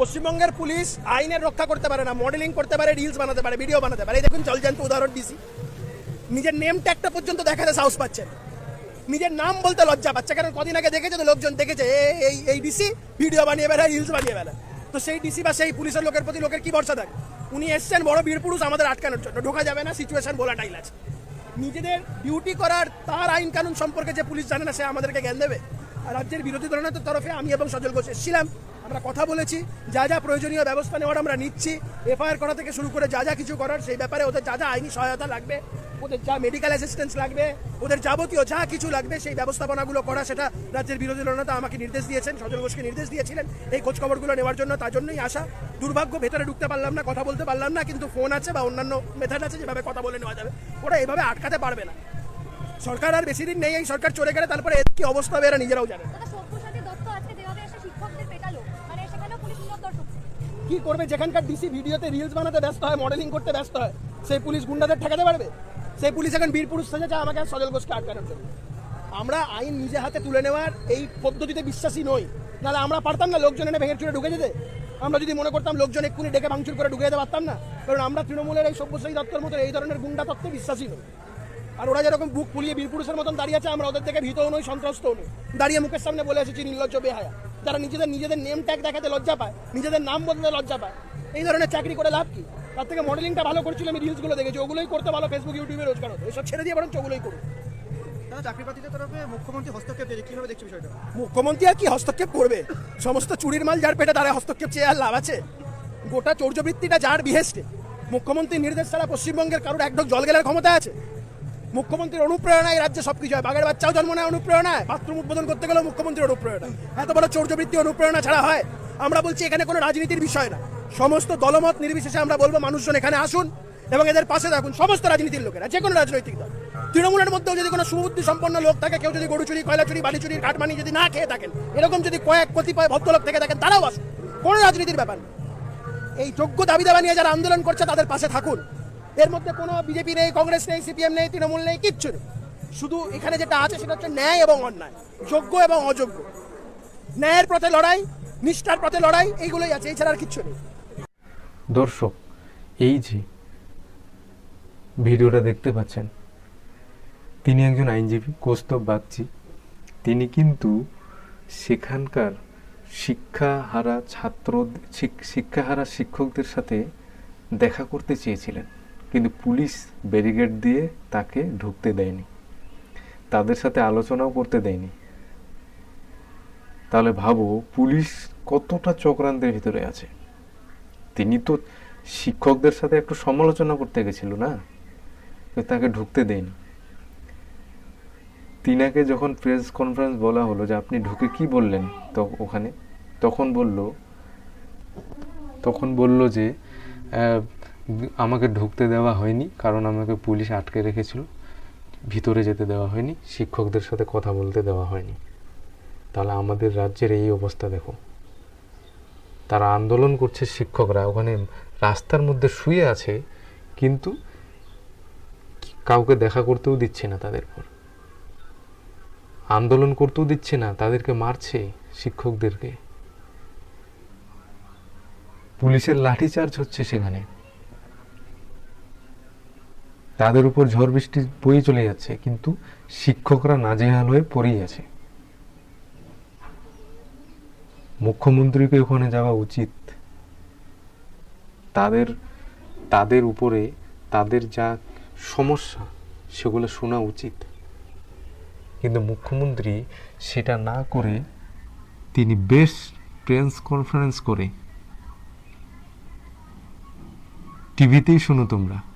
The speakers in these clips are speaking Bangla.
পশ্চিমবঙ্গের পুলিশ আইনের রক্ষা করতে পারে না মডেলিং করতে পারে রিলস বানাতে পারে ভিডিও বানাতে পারে। দেখুন জলজান্ত উদাহরণ দিছি। নিজের নেম ট্যাগটা পর্যন্ত দেখাতে সাহস পাচ্ছে নিজের নাম বলতে লজ্জা পাচ্ছে, কারণ কদিন আগে দেখেছে তো লোকজন দেখেছে এই এই ডিসি ভিডিও বানিয়ে বেড়ায় রিলস বানিয়ে বেড়ায়। তো সেই ডিসি বা সেই পুলিশের লোকের প্রতি লোকের কি ভরসা থাকে? উনি এসছেন, বড় বীর পুরুষ, আমাদের আটকানোর জন্য। ঢোকা যাবে না সিচুয়েশন বলাটাই আছে। নিজেদের ডিউটি করার তার আইন কানুন সম্পর্কে যে পুলিশ জানে না, সে আমাদেরকে জ্ঞান দেবে। রাজ্যের বিরোধী দলনেতার তরফে আমি এবং সজল ঘোষ এসেছিলাম। আমরা কথা বলেছি, যা যা প্রয়োজনীয় ব্যবস্থা নেওয়ার আমরা নিচ্ছি। এফআইআর করা থেকে শুরু করে যা যা কিছু করার, সেই ব্যাপারে ওদের যা যা আইনি সহায়তা লাগবে, ওদের যা মেডিকেল অ্যাসিস্ট্যান্স লাগবে, ওদের যাবতীয় যা কিছু লাগবে, সেই ব্যবস্থাপনাগুলো করা সেটা রাজ্যের বিরোধী দলনেতা আমাকে নির্দেশ দিয়েছেন, সজল ঘোষকে নির্দেশ দিয়েছিলেন। এই খোঁজখবরগুলো নেওয়ার জন্য তার জন্যই আসা দুর্ভাগ্য, ভেতরে ঢুকতে পারলাম না, কথা বলতে পারলাম না, কিন্তু ফোন আছে বা অন্যান্য মেথড আছে যেভাবে কথা বলে নেওয়া যাবে। ওরা এভাবে আটকাতে পারবে না। সরকার আর বেশি দিন নেই এই সরকার চলে গেলে তারপরে এর কি অবস্থা হবে এরা নিজেরাও জানে মানে কি করবে? যেখানকার ডিসি ভিডিওতে রিলস বানাতে ব্যস্ত হয় মডেলিং করতে ব্যস্ত হয় সেই পুলিশ গুন্ডাদের ঠেকাতে পারবে? সেই পুলিশ এখন বীর পুরুষ সাজেছে আমাকে সজল ঘোষকে আটকানোর জন্য। আমরা আইন নিজে হাতে তুলে নেওয়ার এই পদ্ধতিতে বিশ্বাসী নই। নাহলে আমরা পারতাম না লোকজন এনে ভেঙে চুরে ঢুকে যেতে। আমরা যদি মনে করতাম লোকজন এক্ষুনি ডেকে ভাঙচুর করে ঢুকে যেতে পারতাম না কারণ আমরা তৃণমূলের এই সব্যসাচী দত্তর মতো এই ধরনের গুন্ডা তত্ত্বে বিশ্বাসী নই। আর ওরা যেরকম বুক ফুলিয়ে বীর পুরুষের মতন দাঁড়িয়ে আছে আমরা ওদের থেকে ভীতও নই সন্ত্রস্তও নই। দাঁড়িয়ে মুখের সামনে বলে এসেছি নির্লজ্জ বেহায়া। যারা নিজেদের নিজেদের নেম ট্যাগ দেখাতে লজ্জা পায় নিজেদের নাম বলতে লজ্জা পায় এই ধরনের চাকরি করে লাভ কি? তার থেকে মডেলিংটা ভালো করছিল আমি রিলসগুলো দেখেছি ওগুলোই করতে ভালো ফেসবুক ইউটিউবে রোজগার হতো। এসব ছেড়ে দিয়ে বরং ওগুলোই করুন মুখ্যমন্ত্রী আর কি হস্তক্ষেপ করবে? সমস্ত চুরির মাল যার পেটে তারা হস্তক্ষেপ চেয়ে আর লাভ আছে? গোটা চৌর্যবৃত্তিটা যার বিহেস্টে মুখ্যমন্ত্রীর নির্দেশ ছাড়া পশ্চিমবঙ্গের কারোর একডোক জল গেলার ক্ষমতা আছে? মুখ্যমন্ত্রীর অনুপ্রেরণায় রাজ্যে সবকিছু হয়। বাঘের বাচ্চাও জন্ম নেয় অনুপ্রেরণায়। বাথরুম উদ্বোধন করতে গেলেও মুখ্যমন্ত্রীর অনুপ্রেরণা। এত বড় চৌর্যবৃত্তি অনুপ্রেরণা ছাড়া হয়? আমরা বলছি এখানে কোনো রাজনীতির বিষয় না। সমস্ত দলমত নির্বিশেষে আমরা বলব মানুষজন এখানে আসুন এবং এদের পাশে থাকুন। সমস্ত রাজনীতির লোকেরা, যে কোনো রাজনৈতিক দল। তৃণমূলের মধ্যেও যদি কোনো সুবুদ্ধি সম্পন্ন লোক থাকে, কেউ যদি গরু চুরি, কয়লা চুরি বালি চুরি কাঠমানি যদি না খেয়ে থাকেন, এরকম যদি কয়েক কতিপয় ভদ্রলোক থেকে থাকেন, তারাও আসুন। কোনো রাজনীতির ব্যাপার এই যোগ্য দাবি দাবা নিয়ে যারা আন্দোলন করছে, তাদের পাশে থাকুন। এর মধ্যে কোনো বিজেপি নেই, কংগ্রেস নেই, সিপিএম নেই, তৃণমূল নেই, কিচ্ছু নেই। শুধু এখানে যেটা আছে সেটা হচ্ছে ন্যায় এবং অন্যায়, যোগ্য এবং অযোগ্য। ন্যায়ের পথে লড়াই, নিষ্ঠার পথে লড়াই, এইগুলোই আছে, এছাড়া আর কিচ্ছু নেই। দর্শক, এই যে ভিডিওটা দেখতে পাচ্ছেন, তিনি একজন আইনজীবী, কৌস্তব বাগচি। তিনি কিন্তু সেখানকার শিক্ষাহারা ছাত্র শিক- শিক্ষাহারা শিক্ষকদের সাথে দেখা করতে চেয়েছিলেন। কিন্তু পুলিশ ব্যারিকেড দিয়ে তাকে ঢুকতে দেয়নি। তাদের সাথে আলোচনাও করতে দেয়নি। তাহলে ভাবো, পুলিশ কতটা চক্রান্তের ভিতরে আছে? তিনি তো শিক্ষকদের সাথে একটু সমালোচনা করতে গেছিল না? তাকে ঢুকতে দেয়নি। তিনাকে যখন প্রেস কনফারেন্স বলা হলো যে আপনি ঢুকে কি বললেন তো ওখানে, তখন বলল তখন বলল যে আমাকে ঢুকতে দেওয়া হয়নি, কারণ আমাকে পুলিশ আটকে রেখেছিল। ভিতরে যেতে দেওয়া হয়নি, শিক্ষকদের সাথে কথা বলতে দেওয়া হয়নি। তাহলে আমাদের রাজ্যের এই অবস্থা দেখো। তারা আন্দোলন করছে শিক্ষকরা, ওখানে রাস্তার মধ্যে শুয়ে আছে, কিন্তু কাউকে দেখা করতেও দিচ্ছে না তাদের পর আন্দোলন করতেও দিচ্ছে না, তাদেরকে মারছে শিক্ষকদেরকে। পুলিশের লাঠিচার্জ হচ্ছে সেখানে। তাদের উপর ঝড় বৃষ্টি বয়ে চলে যাচ্ছে, কিন্তু শিক্ষকরা নাজেহাল হয়ে পড়েই আছে। মুখ্যমন্ত্রীকে ওখানে যাওয়া উচিত। তাদের তাদের উপরে তাদের যা সমস্যা, সেগুলো শোনা উচিত। কিন্তু মুখ্যমন্ত্রী সেটা না করে তিনি বেশ প্রেস কনফারেন্স করে। টিভিতেই শোনো তোমরা।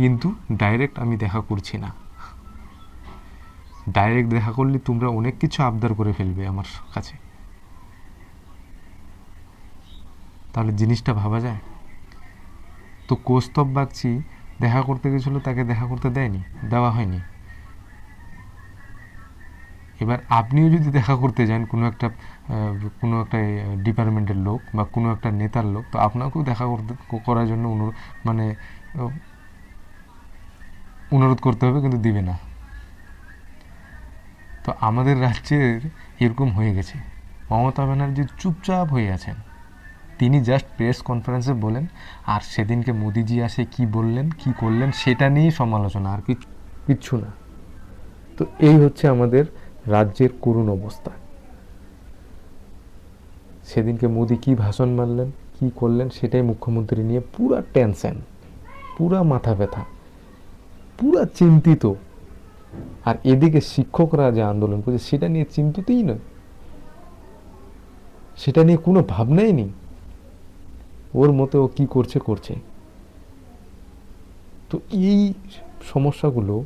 কিন্তু ডাইরেক্ট আমি দেখা করছি না। ডাইরেক্ট দেখা করলে তোমরা অনেক কিছু আবদার করে ফেলবে আমার কাছে। তাহলে জিনিসটা ভাবা যায়? তো কৌস্তব বাগচি দেখা করতে গেছিল, তাকে দেখা করতে দেয়নি, দেওয়া হয়নি। এবার আপনিও যদি দেখা করতে যান কোনো একটা কোনো একটা ডিপার্টমেন্টের লোক বা কোনো একটা নেতার লোক, তো আপনাকেও দেখা করতে, করার জন্য অনুরোধ মানে অনুরোধ করতে হবে, কিন্তু দিবে না। তো আমাদের রাজ্যের এরকম হয়ে গেছে। মমতা ব্যানার্জি চুপচাপ হয়ে আছেন। তিনি জাস্ট প্রেস কনফারেন্সে বলেন, আর সেদিনকে মোদিজি আসে কি বললেন, কি করলেন, সেটা নিয়েই সমালোচনা, আর কিছু কিচ্ছু না। তো এই হচ্ছে আমাদের রাজ্যের করুণ অবস্থা। সেদিনকে মোদি কি ভাষণ মারলেন, কি করলেন, সেটাই মুখ্যমন্ত্রী নিয়ে পুরা টেনশন, পুরা মাথা ব্যথা। পুরা চিন্তিত। আর এদিকে শিক্ষকরা যে আন্দোলন করছে, সেটা নিয়ে চিন্তিতই নয়। সেটা নিয়ে কোনো ভাবনাই নেই। ওর মতে ও কি করছে করছে। তো এই সমস্যাগুলো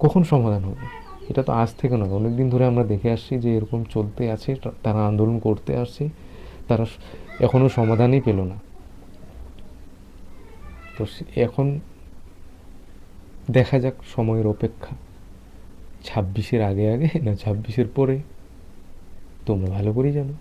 কখন সমাধান হবে? এটা তো আজ থেকে নয়। অনেকদিন ধরে আমরা দেখে আসছি যে এরকম চলতে আছে, তারা আন্দোলন করতে আসছে, তারা স- এখনও সমাধানই পেল না। তো এখন দেখা যাক সময়ের অপেক্ষা। ছাব্বিশের আগে আগে না ছাব্বিশের পরে? তোমরা ভালো করেই জানো।